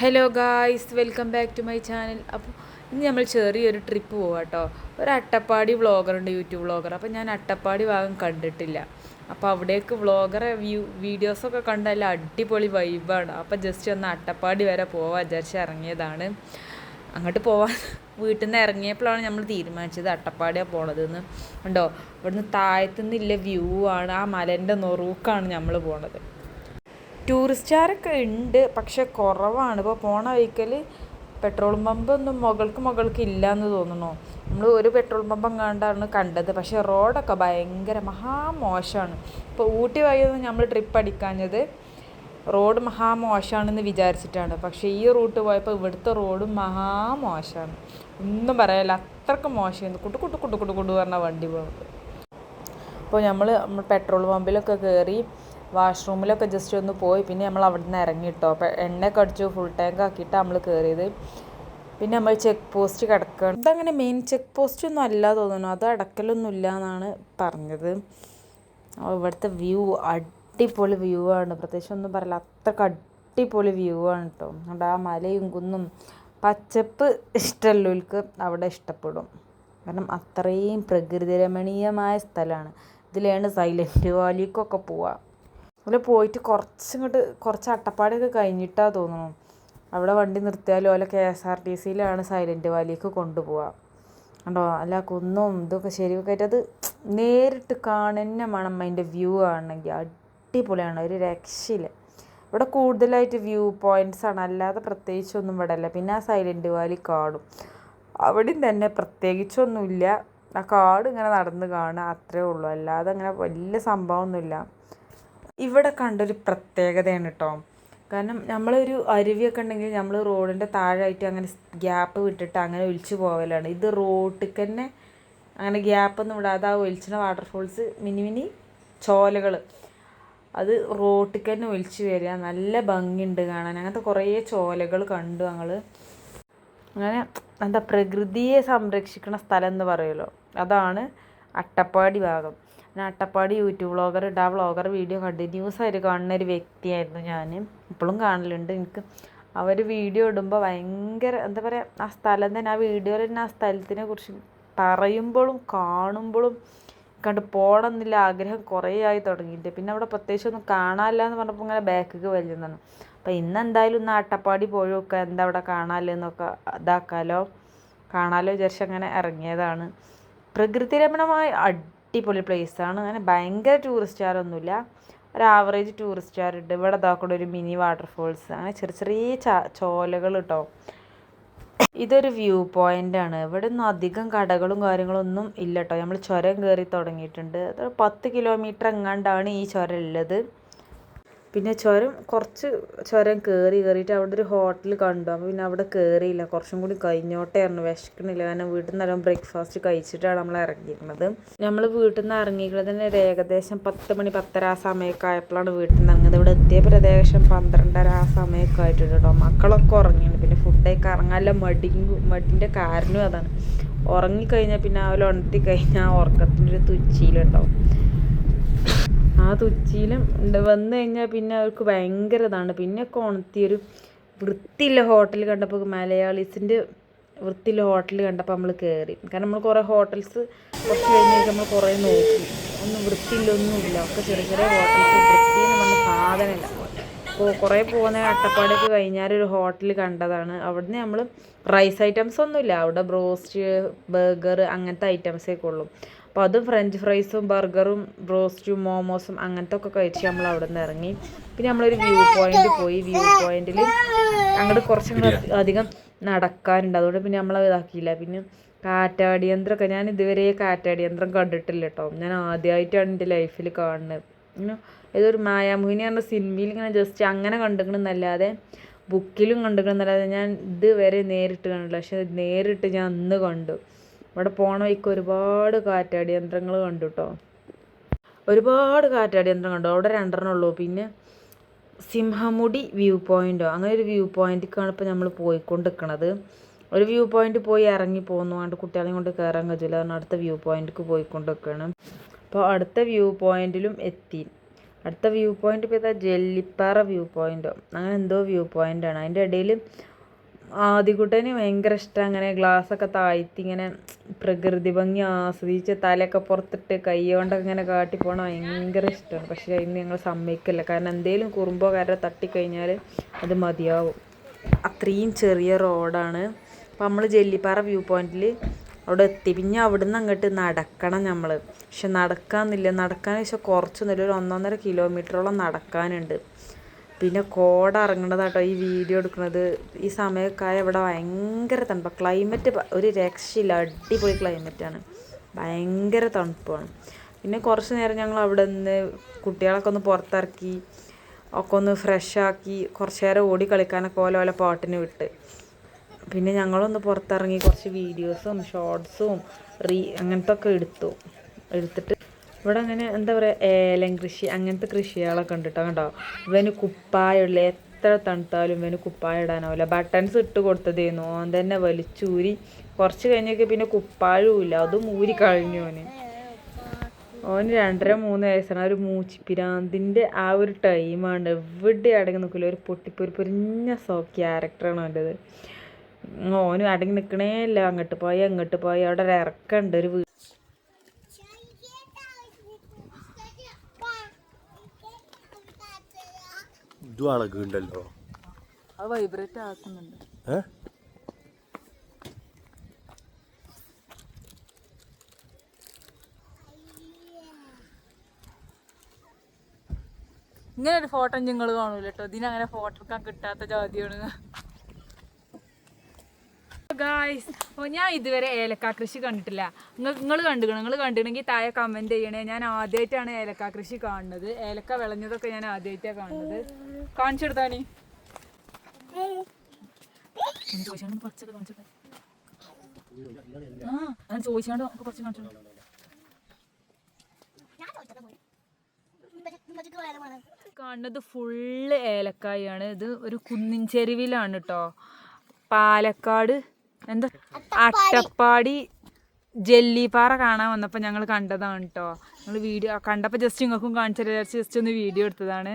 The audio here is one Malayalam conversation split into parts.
Hello guys welcome back to my channel അപ്പോൾ ഇന്ന് നമ്മൾ ചെറിയൊരു ട്രിപ്പ് പോവാം കേട്ടോ ഒരു അട്ടപ്പാടി വ്ളോഗറുണ്ട് യൂട്യൂബ് വ്ളോഗർ അപ്പോൾ ഞാൻ അട്ടപ്പാടി ഭാഗം കണ്ടിട്ടില്ല. അപ്പോൾ അവിടേക്ക് വ്ളോഗറെ വ്യൂ വീഡിയോസൊക്കെ കണ്ട നല്ല അടിപൊളി വൈബാണ് അപ്പോൾ ജസ്റ്റ് ഒന്ന് അട്ടപ്പാടി വരെ പോവാൻ വിചാരിച്ച് ഇറങ്ങിയതാണ്. അങ്ങോട്ട് പോവാൻ വീട്ടിൽ നിന്ന് ഇറങ്ങിയപ്പോഴാണ് നമ്മൾ തീരുമാനിച്ചത് അട്ടപ്പാടിയാണ് പോണതെന്ന്. ഉണ്ടോ ഇവിടുന്ന് താഴത്തുനിന്നില്ല വ്യൂ ആണ്. ആ മലേന്റെ നൊറൂക്കാണ് നമ്മൾ പോണത്. ടൂറിസ്റ്റുകാരൊക്കെ ഉണ്ട് പക്ഷെ കുറവാണ്. ഇപ്പോൾ പോണ വഴിക്കൽ പെട്രോൾ പമ്പ് ഒന്നും മുകൾക്ക് മുകൾക്ക് ഇല്ല എന്ന് തോന്നുന്നു. നമ്മൾ ഒരു പെട്രോൾ പമ്പ് കണ്ടാണ് കണ്ടത്. പക്ഷേ റോഡൊക്കെ ഭയങ്കര മഹാമോശമാണ്. ഇപ്പോൾ ഊട്ടി വഴിയൊന്നും നമ്മൾ ട്രിപ്പ് അടിക്കാഞ്ഞത്. റോഡ് മഹാമോശമാണെന്ന് വിചാരിച്ചിട്ടാണ്. പക്ഷേ ഈ റൂട്ട് പോയപ്പോൾ ഇവിടുത്തെ റോഡ് മഹാമോശമാണ് ഒന്നും പറയാനില്ല അത്രയ്ക്ക് മോശമായിരുന്നു. കുട്ടു കുട്ടു കുട്ടു കുട്ടു കുട്ടു പറഞ്ഞ വണ്ടി പോകുന്നത് അപ്പോൾ നമ്മൾ പെട്രോൾ പമ്പിലൊക്കെ കയറി വാഷ്റൂമിലൊക്കെ ജസ്റ്റ് ഒന്ന് പോയി. പിന്നെ നമ്മൾ അവിടെ നിന്ന് ഇറങ്ങിയിട്ടോ അപ്പോൾ എണ്ണയൊക്കെ അടിച്ചു ഫുൾ ടാങ്ക് ആക്കിയിട്ട് നമ്മൾ കയറിയത് പിന്നെ നമ്മൾ ചെക്ക് പോസ്റ്റ് കിടക്കണം. ഇതങ്ങനെ മെയിൻ ചെക്ക് പോസ്റ്റ് ഒന്നും അല്ല തോന്നുന്നു. അത് അടക്കലൊന്നും ഇല്ല എന്നാണ് പറഞ്ഞത്. ഇവിടുത്തെ വ്യൂ അടിപൊളി വ്യൂ ആണ്. പ്രത്യേകിച്ച് ഒന്നും പറയില്ല. അത്രയ്ക്ക് അടിപൊളി വ്യൂ ആണ് കേട്ടോ അവിടെ ആ മലയും കുന്നും പച്ചപ്പ് ഇഷ്ടമുള്ളവർക്ക് അവിടെ ഇഷ്ടപ്പെടും. കാരണം അത്രയും പ്രകൃതിരമണീയമായ സ്ഥലമാണ്. ഇതിലാണ് സൈലന്റ് വാലിക്കൊക്കെ പോവുക അതിൽ പോയിട്ട് കുറച്ചിങ്ങോട്ട് കുറച്ച് അട്ടപ്പാടിയൊക്കെ കഴിഞ്ഞിട്ടാ തോന്നുന്നു. അവിടെ വണ്ടി നിർത്തിയാലും അല്ല കെ എസ് ആർ ടി സിയിലാണ് സൈലന്റ് വാലിക്ക് കൊണ്ടുപോവുക കണ്ടോ? അല്ല കുന്നും ഇതൊക്കെ ശരിയൊക്കെ ആയിട്ട് അത് നേരിട്ട് കാണുന്ന മണം അതിന്റെ വ്യൂ ആണെങ്കിൽ അടിപൊളിയാണ് ഒരു രക്ഷയില്ല. ഇവിടെ കൂടുതലായിട്ട് വ്യൂ പോയിന്റ്സ് ആണ് അല്ലാതെ പ്രത്യേകിച്ചൊന്നും ഇവിടെ അല്ല പിന്നെ ആ സൈലന്റ് വാലി കാടും. അവിടെയും തന്നെ പ്രത്യേകിച്ചൊന്നുമില്ല. ആ കാട് ഇങ്ങനെ നടന്ന് കാണുക അത്രേ ഉള്ളൂ. അല്ലാതെ അങ്ങനെ വലിയ സംഭവമൊന്നുമില്ല. ഇവിടെ കണ്ടൊരു പ്രത്യേകതയാണ് കേട്ടോ കാരണം നമ്മളൊരു അരുവിയൊക്കെ ഉണ്ടെങ്കിൽ നമ്മൾ റോഡിന്റെ താഴായിട്ട് അങ്ങനെ ഗ്യാപ്പ് വിട്ടിട്ട് അങ്ങനെ ഒലിച്ചു പോകലാണ്. ഇത് റോഡിൽ തന്നെ അങ്ങനെ ഗ്യാപ്പൊന്നും വിടാതെ ആ ഒലിച്ചിന വാട്ടർഫോൾസ് മിനി മിനി ചോലകൾ അത് റോട്ടിൽ തന്നെ ഒലിച്ചു വരിക. നല്ല ഭംഗിയുണ്ട് കാണാൻ. അങ്ങനത്തെ കുറേ ചോലകൾ കണ്ടു ഞങ്ങൾ അങ്ങനെ എന്താ പ്രകൃതിയെ സംരക്ഷിക്കുന്ന സ്ഥലം എന്ന് പറയുമല്ലോ. അതാണ് അട്ടപ്പാടി ഭാഗം. ഞാൻ അട്ടപ്പാടി യൂട്യൂബ് വ്ളോഗർ ഇടാ വ്ളോഗർ വീഡിയോ കണ്ടിന്യൂസ് ആയിട്ട് കാണുന്ന ഒരു വ്യക്തിയായിരുന്നു ഞാൻ ഇപ്പോഴും കാണലുണ്ട്. എനിക്ക് അവർ വീഡിയോ ഇടുമ്പോൾ ഭയങ്കര എന്താ പറയുക ആ സ്ഥലം തന്നെ ആ വീഡിയോയിൽ തന്നെ ആ സ്ഥലത്തിനെ കുറിച്ച് പറയുമ്പോഴും കാണുമ്പോഴും കണ്ട് പോകണം എന്നുള്ള ആഗ്രഹം കുറേ ആയി തുടങ്ങിയിട്ട് പിന്നെ അവിടെ പ്രത്യേകിച്ച് ഒന്നും കാണാനില്ല എന്ന് പറഞ്ഞപ്പോൾ ഇങ്ങനെ ബാക്കിക്ക് വലിയതാണ് അപ്പോൾ ഇന്ന് എന്തായാലും ഒന്ന് അട്ടപ്പാടി പോയൊക്കെ എന്താ അവിടെ കാണാനില്ലെന്നൊക്കെ ഇതാക്കാലോ. കാണാലോ വിചാരിച്ച് അങ്ങനെ ഇറങ്ങിയതാണ്. പ്രകൃതി രമണമായ അടിപൊളി പ്ലേസാണ് അങ്ങനെ ഭയങ്കര ടൂറിസ്റ്റുകാരൊന്നുമില്ല ഒരു ആവറേജ് ടൂറിസ്റ്റ് ആരുണ്ട് ഇവിടെ ഇതാക്കൂടെ ഒരു മിനി വാട്ടർഫോൾസ് അങ്ങനെ ചെറിയ ചെറിയ ചോലകൾ കേട്ടോ ഇതൊരു വ്യൂ പോയിന്റ് ആണ്. ഇവിടെ ഒന്നും അധികം കടകളും കാര്യങ്ങളൊന്നും ഇല്ല കേട്ടോ നമ്മൾ ചുരം കയറി തുടങ്ങിയിട്ടുണ്ട്. അത് പത്ത് കിലോമീറ്റർ എങ്ങാണ്ടാണ് ഈ ചുരം ഉള്ളത്. പിന്നെ ചുരം കുറച്ച് ചുരം കയറി കയറിയിട്ട് അവിടെ ഒരു ഹോട്ടൽ കണ്ടു. അപ്പോൾ പിന്നെ അവിടെ കയറിയില്ല കുറച്ചും കൂടി കഴിഞ്ഞോട്ടെ ആയിരുന്നു വിശക്കണില്ല കാരണം വീട്ടിൽ നിന്ന് എല്ലാം ബ്രേക്ക്ഫാസ്റ്റ് കഴിച്ചിട്ടാണ് നമ്മൾ ഇറങ്ങിയിരുന്നത്. നമ്മൾ വീട്ടിൽ നിന്ന് ഇറങ്ങിയിട്ടുള്ളത് തന്നെ ഒരു ഏകദേശം പത്ത് മണി പത്തര ആ സമയമൊക്കെ ആയപ്പോഴാണ് വീട്ടിൽ നിന്ന് ഇറങ്ങിയത് ഇവിടെ എത്തിയപ്പോൾ ഏകദേശം പന്ത്രണ്ടര ആ സമയമൊക്കെ ആയിട്ടുണ്ട് കേട്ടോ. മക്കളൊക്കെ ഉറങ്ങിയാണ് പിന്നെ ഫുഡൊക്കെ ഇറങ്ങാനുള്ള മടി മടിന്റെ കാരണവും അതാണ്. ഉറങ്ങിക്കഴിഞ്ഞാൽ പിന്നെ അവരെ ഉണർത്തി കഴിഞ്ഞാൽ ഉറക്കത്തിന്റെ ഒരു തുച്ചിയിലുണ്ടാവും. ആ തുച്ചിയിലും വന്നു കഴിഞ്ഞാൽ പിന്നെ അവർക്ക് ഭയങ്കര ഇതാണ്. പിന്നെ ഒരു വൃത്തിയുള്ള ഹോട്ടൽ കണ്ടപ്പോൾ മലയാളീസിന്റെ വൃത്തിയുള്ള ഹോട്ടൽ കണ്ടപ്പോൾ നമ്മൾ കയറി. കാരണം നമ്മൾ കുറേ ഹോട്ടൽസ് കുറച്ച് കഴിഞ്ഞിട്ട് നമ്മൾ കുറേ നോക്കി. ഒന്നും വൃത്തിയില്ലൊന്നുമില്ല ഒക്കെ ചെറിയ ചെറിയ ഹോട്ടൽസ്. വൃത്തി എന്ന് പറഞ്ഞ സാധനമില്ല. അപ്പോൾ കുറേ പോകുന്ന അട്ടപ്പാടിയൊക്കെ കഴിഞ്ഞാൽ ഒരു ഹോട്ടൽ കണ്ടതാണ്. അവിടുന്ന് നമ്മൾ റൈസ് ഐറ്റംസ് ഒന്നുമില്ല. അവിടെ ബ്രോസ്റ്റ് ബർഗർ അങ്ങനത്തെ ഐറ്റംസൊക്കെ ഉള്ളൂ. അപ്പോൾ അതും ഫ്രഞ്ച് ഫ്രൈസും ബർഗറും ബ്രോസ്റ്റും മോമോസും അങ്ങനത്തെ ഒക്കെ കഴിച്ച് നമ്മൾ അവിടെ നിന്ന് ഇറങ്ങി. പിന്നെ നമ്മളൊരു വ്യൂ പോയിന്റ് പോയി. വ്യൂ പോയിന്റിൽ അങ്ങോട്ട് കുറച്ചും അധികം നടക്കാനുണ്ട് അതുകൊണ്ട് പിന്നെ നമ്മൾ ഇതാക്കിയില്ല. പിന്നെ കാറ്റാടിയന്ത്രമൊക്കെ ഞാൻ ഇതുവരെ കാറ്റാടിയന്ത്രം കണ്ടിട്ടില്ല കേട്ടോ ഞാൻ ആദ്യമായിട്ടാണ് എന്റെ ലൈഫിൽ കാണുന്നത്. ഇങ്ങനെ ഏതൊരു മായാമോഹിനി പറഞ്ഞ സിനിമയിൽ ഇങ്ങനെ ജസ്റ്റ് അങ്ങനെ കണ്ടിക്കണമെന്നല്ലാതെ ബുക്കിലും കണ്ടിക്കണമെന്നല്ലാതെ ഞാൻ ഇതുവരെ നേരിട്ട് കണ്ടില്ല പക്ഷെ നേരിട്ട് ഞാൻ അന്ന് കണ്ടു. ഇവിടെ പോണ വഴിക്ക് ഒരുപാട് കാറ്റാടി യന്ത്രങ്ങൾ കണ്ടു കേട്ടോ ഒരുപാട് കാറ്റാടി യന്ത്രങ്ങൾ കണ്ടു. അവിടെ രണ്ടെണ്ണം ഉള്ളൂ. പിന്നെ സിംഹമുടി വ്യൂ പോയിന്റോ അങ്ങനെ ഒരു വ്യൂ പോയിന്റിക്കാണ് ഇപ്പോൾ നമ്മൾ പോയിക്കൊണ്ടിരിക്കണത്. ഒരു വ്യൂ പോയിന്റ് പോയി ഇറങ്ങി പോകുന്നു കൊണ്ട് കുട്ടികളെയും കൊണ്ട് കയറാൻ കഴിയില്ല. കാരണം അടുത്ത വ്യൂ പോയിന്റിക്ക് പോയിക്കൊണ്ടിരിക്കുകയാണ് അപ്പോൾ അടുത്ത വ്യൂ പോയിന്റിലും എത്തി. അടുത്ത വ്യൂ പോയിന്റ് ഇപ്പോൾ ജെല്ലിപ്പാറ വ്യൂ പോയിന്റോ അങ്ങനെ എന്തോ വ്യൂ പോയിന്റാണ് അതിന്റെ ഇടയിൽ ആദ്യകുട്ടന് ഭയങ്കര ഇഷ്ടം അങ്ങനെ ഗ്ലാസ്സൊക്കെ താഴ്ത്തി ഇങ്ങനെ പ്രകൃതി ഭംഗി ആസ്വദിച്ച് തലയൊക്കെ പുറത്തിട്ട് കൈ കൊണ്ടൊക്കെ ഇങ്ങനെ കാട്ടി പോകണം ഭയങ്കര ഇഷ്ടമാണ് പക്ഷേ അതിന് ഞങ്ങൾ സമ്മതിക്കില്ല. കാരണം എന്തെങ്കിലും കുറുമ്പോ കര തട്ടിക്കഴിഞ്ഞാൽ അത് മതിയാവും. അത്രയും ചെറിയ റോഡാണ്. അപ്പം നമ്മൾ ജെല്ലിപ്പാറ വ്യൂ പോയിന്റിൽ അവിടെ എത്തി. പിന്നെ അവിടുന്ന് അങ്ങോട്ട് നടക്കണം നമ്മൾ പക്ഷെ നടക്കാന്നില്ല നടക്കാൻ പക്ഷെ കുറച്ചൊന്നുമില്ല ഒരു ഒന്നൊന്നര കിലോമീറ്ററോളം നടക്കാനുണ്ട്. പിന്നെ കോട ഇറങ്ങണതാട്ടോ ഈ വീഡിയോ എടുക്കുന്നത് ഈ സമയമൊക്കെ ഇവിടെ ഭയങ്കര തണുപ്പാണ് ക്ലൈമറ്റ് ഒരു രക്ഷയില്ല. അടിപൊളി ക്ലൈമറ്റാണ് ഭയങ്കര തണുപ്പാണ്. പിന്നെ കുറച്ച് നേരം ഞങ്ങൾ അവിടെ നിന്ന് കുട്ടികളൊക്കെ ഒന്ന് പുറത്തിറക്കി ഒക്കെ ഒന്ന് ഫ്രഷാക്കി കുറച്ച് നേരം ഓടി കളിക്കാനൊക്കെ ഓല ഓല പാട്ടിന് വിട്ട്. പിന്നെ ഞങ്ങളൊന്ന് പുറത്തിറങ്ങി കുറച്ച് വീഡിയോസും ഷോർട്സും റീ അങ്ങനത്തെ ഒക്കെ എടുത്തു. എടുത്തിട്ട് ഇവിടെ അങ്ങനെ എന്താ പറയുക ഏലം കൃഷി അങ്ങനത്തെ കൃഷികളൊക്കെ ഉണ്ട് കേട്ടോ കണ്ടോ? ഇവന് കുപ്പായുള്ള എത്ര തണുത്താലും ഇവന് കുപ്പായ ഇടാനാവില്ല ബട്ടൺസ് ഇട്ട് കൊടുത്തതേന്നു. ഓൻ തന്നെ വലിച്ചൂരി. കുറച്ച് കഴിഞ്ഞൊക്കെ പിന്നെ കുപ്പായവും ഇല്ല അതും ഊരി കഴിഞ്ഞു ഓന്. ഓന് രണ്ടര മൂന്ന് വയസ്സാണ്. ഒരു മൂച്ചിപ്പിരാന്തിന്റെ ആ ഒരു ടൈമാണ് എവിടെ അടങ്ങി നിൽക്കില്ല ഒരു പൊട്ടിപ്പൊരു പൊരിഞ്ഞ സോ ക്യാരക്ടറാണ് അവന്റെത് ഓന് അടങ്ങി നിൽക്കണേ ഇല്ല അങ്ങോട്ട് പോയി അങ്ങോട്ട് പോയി. അവിടെ ഒരു ഇറക്കമുണ്ട് ഒരു ഇതും അളകുണ്ടല്ലോ അത് വൈബ്രേറ്റ് ആക്കുന്നുണ്ട്. ഏ? ഇങ്ങനെ ഒരു ഫോട്ടോ നിങ്ങൾ കാണൂല കേട്ടോ ഇതിനങ്ങനെ ഫോട്ടോ എടുക്കാൻ കിട്ടാത്ത ജാതിയാണ്. ഗായ്സ് ഓ ഞാൻ ഇതുവരെ ഏലക്ക കൃഷി കണ്ടിട്ടില്ല. നിങ്ങൾ കണ്ടുക്കണം? നിങ്ങൾ കണ്ടിട്ടുണ്ടെങ്കിൽ താഴെ കമന്റ് ചെയ്യണേ. ഞാൻ ആദ്യമായിട്ടാണ് ഏലക്ക കൃഷി കാണുന്നത്. ഏലക്ക വിളഞ്ഞതൊക്കെ ഞാൻ ആദ്യമായിട്ടാണ് കാണുന്നത്. കാണിച്ചെടുത്താണി ചോദിച്ചാണ്ട് കുറച്ചൊക്കെ കാണിച്ചെടുത്ത ആ ഞാൻ ചോദിച്ചാണ്ട് നമുക്ക് കുറച്ച് കാണിച്ചു കാണുന്നത് ഫുള്ള് ഏലക്കായാണ്. ഇത് ഒരു കുന്നിൻ ചെരുവിലാണ് കേട്ടോ പാലക്കാട് എന്താ? അട്ടപ്പാടി. ജെല്ലിപ്പാറ കാണാൻ വന്നപ്പോൾ ഞങ്ങൾ കണ്ടതാണ് കേട്ടോ ഞങ്ങൾ വീഡിയോ കണ്ടപ്പോൾ ജസ്റ്റ് നിങ്ങൾക്കും കാണിച്ചു ജസ്റ്റ് ഒന്ന് വീഡിയോ എടുത്തതാണ്.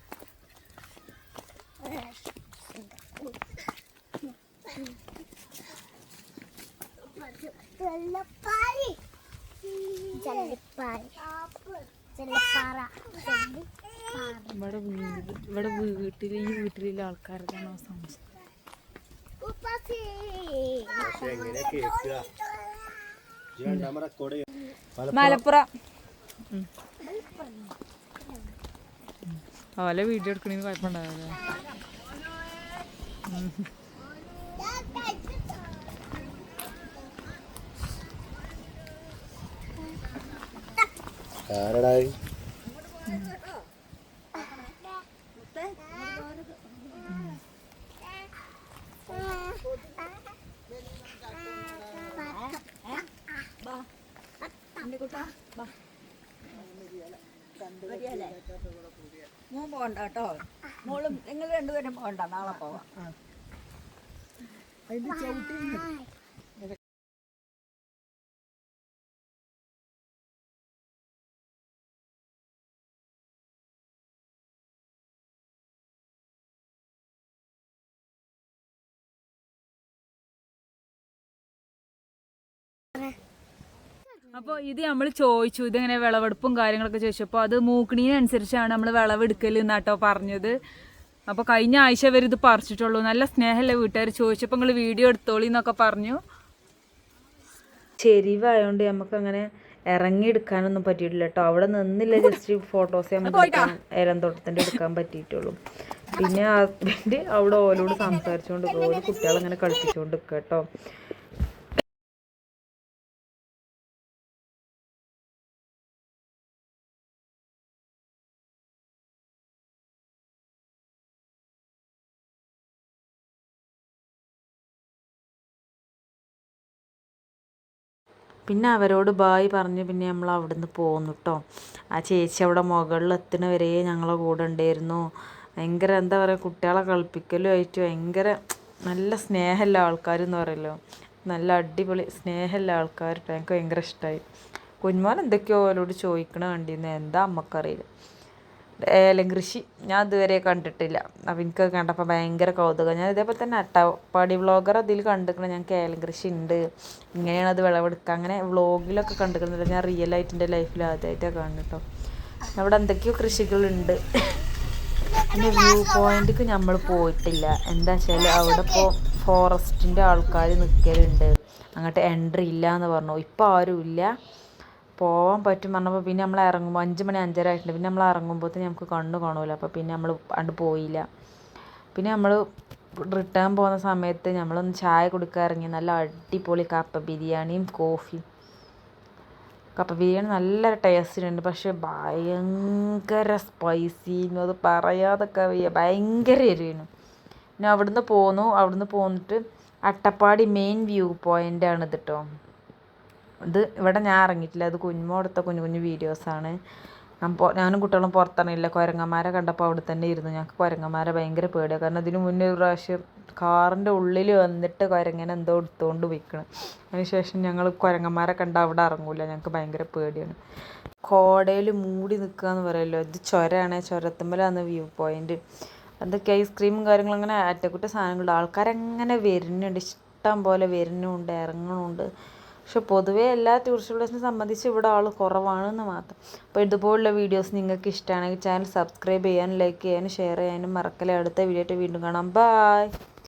ഇവിടെ വീട് ഇവിടെ വീട്ടിൽ ഈ വീട്ടിലുള്ള സംശയം. കൊട മലപ്പുറം. ഓലെ വീഡിയോ എടുക്കണേന്ന് കുഴപ്പമുണ്ടാവില്ല. ആരടായി പോകണ്ട കേട്ടോ. മോളും നിങ്ങൾ രണ്ടുപേരും പോകണ്ട നാളെ പോവാം. അപ്പോൾ ഇത് നമ്മൾ ചോദിച്ചു ഇതിങ്ങനെ വിളവെടുപ്പും കാര്യങ്ങളൊക്കെ ചോദിച്ചപ്പോൾ അത് മൂക്കണീനനുസരിച്ചാണ് നമ്മൾ വിളവെടുക്കൽ എന്നാട്ടോ പറഞ്ഞത്. അപ്പോൾ കഴിഞ്ഞ ആഴ്ച വരെ ഇത് പറിച്ചിട്ടുള്ളൂ. നല്ല സ്നേഹമല്ലേ വീട്ടുകാർ ചോദിച്ചപ്പോൾ നിങ്ങൾ വീഡിയോ എടുത്തോളി എന്നൊക്കെ പറഞ്ഞു. ചെരിവായതുകൊണ്ട് നമുക്കങ്ങനെ ഇറങ്ങിയെടുക്കാനൊന്നും പറ്റിയിട്ടില്ല കേട്ടോ അവിടെ നിന്നില്ല ജസ്റ്റ് ഫോട്ടോസ് നമുക്ക് ഏലം തോട്ടത്തിന്റെ എടുക്കാൻ പറ്റിയിട്ടുള്ളൂ. പിന്നെ ഹസ്ബൻഡ് അവിടെ ഓലോട് സംസാരിച്ചുകൊണ്ട് ഓരോ കുട്ടികളങ്ങനെ കളിപ്പിച്ചുകൊണ്ട് നിൽക്കുക കേട്ടോ പിന്നെ അവരോട് ബായ് പറഞ്ഞ് പിന്നെ നമ്മൾ അവിടുന്ന് പോന്നു കേട്ടോ ആ ചേച്ചി അവിടെ മുകളിൽ എത്തണ വരെ ഞങ്ങളെ കൂടെ ഉണ്ടായിരുന്നു. ഭയങ്കര എന്താ പറയുക കുട്ടികളെ കളിപ്പിക്കലും ആയിട്ട് ഭയങ്കര നല്ല സ്നേഹമുള്ള ആൾക്കാരെന്ന് പറയല്ലോ. നല്ല അടിപൊളി സ്നേഹമുള്ള ആൾക്കാർ. എനിക്ക് ഭയങ്കര ഇഷ്ടമായി. കുഞ്ഞുമോൻ എന്തൊക്കെയോ അവരോട് ചോദിക്കണ കണ്ടിരുന്നു. എന്താ അമ്മക്കറിയില്ല. ഏലം കൃഷി. ഞാൻ ഇതുവരെ കണ്ടിട്ടില്ല. അപ്പം എനിക്ക് കണ്ടപ്പോൾ ഭയങ്കര കൗതുകം. ഞാൻ ഇതേപോലെ തന്നെ അട്ടപ്പാടി വ്ളോഗർ അതിൽ കണ്ടിരിക്കണം ഞങ്ങൾക്ക് ഏലം കൃഷി ഉണ്ട് ഇങ്ങനെയാണ് അത് വിളവെടുക്കുക. അങ്ങനെ വ്ളോഗിലൊക്കെ കണ്ടിരിക്കുന്നത് ഞാൻ റിയൽ ആയിട്ട് എന്റെ ലൈഫിൽ ആദ്യമായിട്ടാണ് കാണുന്നത് കേട്ടോ. അവിടെ എന്തൊക്കെയോ കൃഷികളുണ്ട്. പിന്നെ വ്യൂ പോയിന്റിക്ക് നമ്മൾ പോയിട്ടില്ല. എന്താ വെച്ചാൽ അവിടെ ഇപ്പോൾ ഫോറസ്റ്റിന്റെ ആൾക്കാർ നിൽക്കലുണ്ട് അങ്ങോട്ട് എൻട്രി ഇല്ല എന്ന് പറഞ്ഞു. ഇപ്പോൾ ആരും ഇല്ല. പോവാൻ പറ്റും പറഞ്ഞപ്പോൾ പിന്നെ നമ്മൾ ഇറങ്ങുമ്പോൾ അഞ്ച് മണി അഞ്ചര ആയിട്ടുണ്ട്. പിന്നെ നമ്മൾ ഇറങ്ങുമ്പോഴത്തേന് നമുക്ക് കണ്ണു കാണുമല്ലോ അപ്പോൾ പിന്നെ നമ്മൾ അണ്ട് പോയില്ല. പിന്നെ നമ്മൾ റിട്ടേൺ പോകുന്ന സമയത്ത് നമ്മളൊന്ന് ചായ കുടിക്കാൻ ഇറങ്ങി. നല്ല അടിപൊളി കപ്പ ബിരിയാണിയും കോഫിയും. കപ്പ ബിരിയാണി നല്ല ടേസ്റ്റിനുണ്ട് പക്ഷേ ഭയങ്കര സ്പൈസി അത് പറയാതൊക്കെ വയ്യ ഭയങ്കര എരിവിനും. പിന്നെ അവിടുന്ന് പോന്നു. അവിടുന്ന് പോന്നിട്ട് അട്ടപ്പാടി മെയിൻ വ്യൂ പോയിന്റ് ആണ് ഇത് കേട്ടോ ഇത് ഇവിടെ ഞാൻ ഇറങ്ങിയിട്ടില്ല. അത് കുഞ്ഞുമോ എടുത്ത കുഞ്ഞു കുഞ്ഞു വീഡിയോസാണ് പൊ- ഞാനും കുട്ടികളും പുറത്തിറങ്ങിയില്ല. കുരങ്ങന്മാരെ കണ്ടപ്പോൾ അവിടെ തന്നെ ഇരുന്നു. ഞങ്ങൾക്ക് കുരങ്ങന്മാരെ ഭയങ്കര പേടിയാണ് കാരണം ഇതിന് മുന്നേ ഒരു പ്രാവശ്യം കാറിന്റെ ഉള്ളിൽ വന്നിട്ട് കുരങ്ങനെ എന്തോ എടുത്തുകൊണ്ട് പോയിക്കണം. അതിനുശേഷം ഞങ്ങൾ കുരങ്ങന്മാരെ കണ്ട അവിടെ ഇറങ്ങൂല. ഞങ്ങൾക്ക് ഭയങ്കര പേടിയാണ്. കോടയിൽ മൂടി നിൽക്കുക എന്ന് പറയുമല്ലോ ഇത് ചുരമാണ് ചുരത്തുമ്പോഴാണ് വ്യൂ പോയിന്റ് എന്തൊക്കെ ഐസ്ക്രീമും കാര്യങ്ങളും അങ്ങനെ അറ്റക്കുറ്റ സാധനങ്ങളുണ്ട്. ആൾക്കാരങ്ങനെ വരുന്നുണ്ട്? ഇഷ്ടം പോലെ വരുന്നുണ്ട്. ഇറങ്ങണുണ്ട്. പക്ഷെ പൊതുവേ എല്ലാ ടൂറിസ്റ്റ് പ്ലേസിനെ സംബന്ധിച്ച് ഇവിടെ ആൾ കുറവാണെന്ന് മാത്രം. അപ്പോൾ ഇതുപോലുള്ള വീഡിയോസ് നിങ്ങൾക്ക് ഇഷ്ടമാണെങ്കിൽ ചാനൽ സബ്സ്ക്രൈബ് ചെയ്യാനും ലൈക്ക് ചെയ്യാനും ഷെയർ ചെയ്യാനും മറക്കല്ലേ. അടുത്ത വീഡിയോ ആയിട്ട് വീണ്ടും കാണാം. ബായ്